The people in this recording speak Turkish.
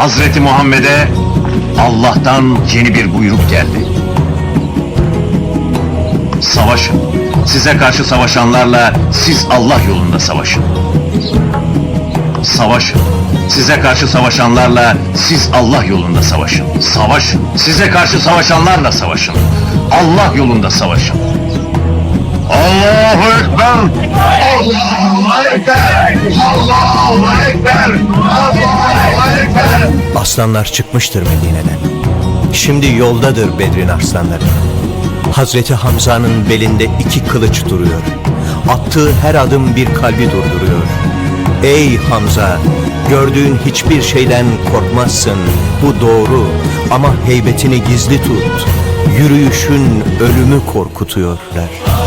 Hazreti Muhammed'e Allah'tan yeni bir buyruk geldi. Savaşın. Size karşı savaşanlarla siz Allah yolunda savaşın. Savaşın. Size karşı savaşanlarla siz Allah yolunda savaşın. Savaşın. Size karşı savaşanlarla savaşın. Allah yolunda savaşın. Allahu Ekber! Allahu Ekber! Allahu Ekber! Ekber! Aslanlar çıkmıştır Medine'den. Şimdi yoldadır Bedrin arslanları. Hazreti Hamza'nın belinde iki kılıç duruyor. Attığı her adım bir kalbi durduruyor. Ey Hamza! Gördüğün hiçbir şeyden korkmazsın. Bu doğru ama heybetini gizli tut. Yürüyüşün ölümü korkutuyor der.